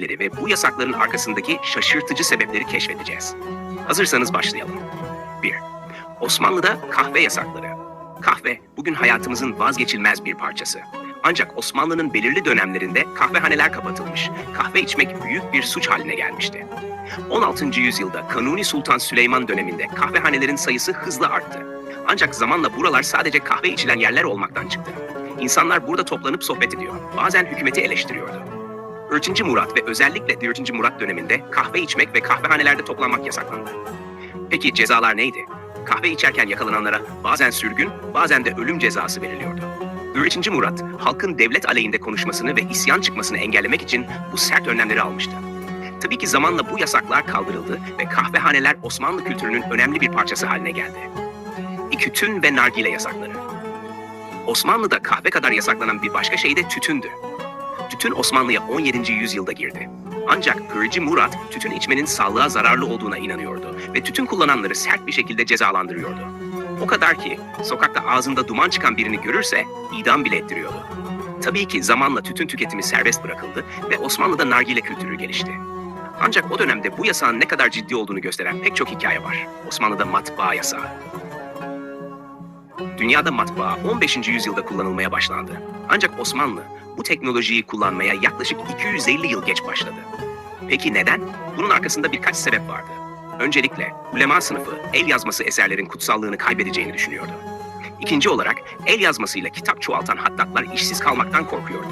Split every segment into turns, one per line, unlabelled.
etkileri ve bu yasakların arkasındaki şaşırtıcı sebepleri keşfedeceğiz. Hazırsanız başlayalım. 1. Osmanlı'da kahve yasakları. Kahve bugün hayatımızın vazgeçilmez bir parçası. Ancak Osmanlı'nın belirli dönemlerinde kahvehaneler kapatılmış, kahve içmek büyük bir suç haline gelmişti. 16. yüzyılda Kanuni Sultan Süleyman döneminde kahvehanelerin sayısı hızla arttı. Ancak zamanla buralar sadece kahve içilen yerler olmaktan çıktı. İnsanlar burada toplanıp sohbet ediyor, bazen hükümeti eleştiriyordu. 3. Murat ve özellikle 4. Murat döneminde kahve içmek ve kahvehanelerde toplanmak yasaklandı. Peki cezalar neydi? Kahve içerken yakalananlara bazen sürgün, bazen de ölüm cezası veriliyordu. 3. Murat, halkın devlet aleyhinde konuşmasını ve isyan çıkmasını engellemek için bu sert önlemleri almıştı. Tabii ki zamanla bu yasaklar kaldırıldı ve kahvehaneler Osmanlı kültürünün önemli bir parçası haline geldi. İki tütün ve nargile yasakları. Osmanlı'da kahve kadar yasaklanan bir başka şey de tütündü. Tütün Osmanlı'ya 17. yüzyılda girdi. Ancak 1. Murat tütün içmenin sağlığa zararlı olduğuna inanıyordu ve tütün kullananları sert bir şekilde cezalandırıyordu. O kadar ki sokakta ağzında duman çıkan birini görürse idam bile ettiriyordu. Tabii ki zamanla tütün tüketimi serbest bırakıldı ve Osmanlı'da nargile kültürü gelişti. Ancak o dönemde bu yasağın ne kadar ciddi olduğunu gösteren pek çok hikaye var. Osmanlı'da matbaa yasağı. Dünyada matbaa 15. yüzyılda kullanılmaya başlandı. Ancak Osmanlı bu teknolojiyi kullanmaya yaklaşık 250 yıl geç başladı. Peki neden? Bunun arkasında birkaç sebep vardı. Öncelikle ulema sınıfı el yazması eserlerin kutsallığını kaybedeceğini düşünüyordu. İkinci olarak el yazmasıyla kitap çoğaltan hattatlar işsiz kalmaktan korkuyordu.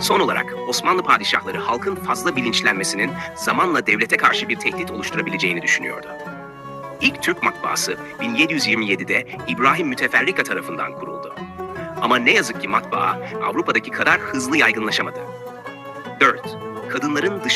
Son olarak Osmanlı padişahları halkın fazla bilinçlenmesinin zamanla devlete karşı bir tehdit oluşturabileceğini düşünüyordu. İlk Türk matbaası 1727'de İbrahim Müteferrika tarafından kuruldu. Ama ne yazık ki matbaa Avrupa'daki kadar hızlı yaygınlaşamadı. 4. Kadınların dışarı